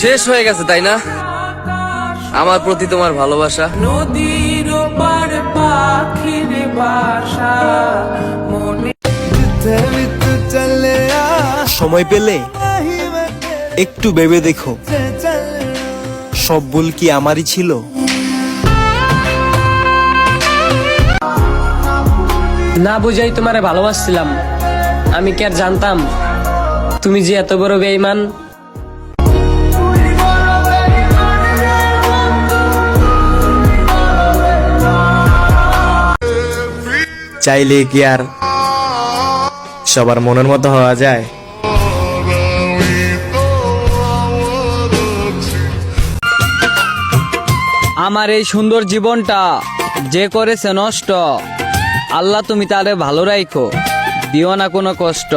শেষ হয়ে গেছে তাই না? আমার প্রতি তোমার ভালোবাসা। নদীর পার পাখির বাসা মনে সময় পেলে একটু ভেবে দেখো। সব ভুল কি আমারই ছিল? না বুঝাই তোমারে ভালোবাসছিলাম। আমি কি আর জানতাম? তুমি যে এত বড় বেঈমান চাইলে কি আর সবার মনের মতো হওয়া যায়? আমার এই সুন্দর জীবনটা যে করেছে নষ্ট আল্লাহ তুমি তারে ভালো রাখো দিও না কোনো কষ্ট।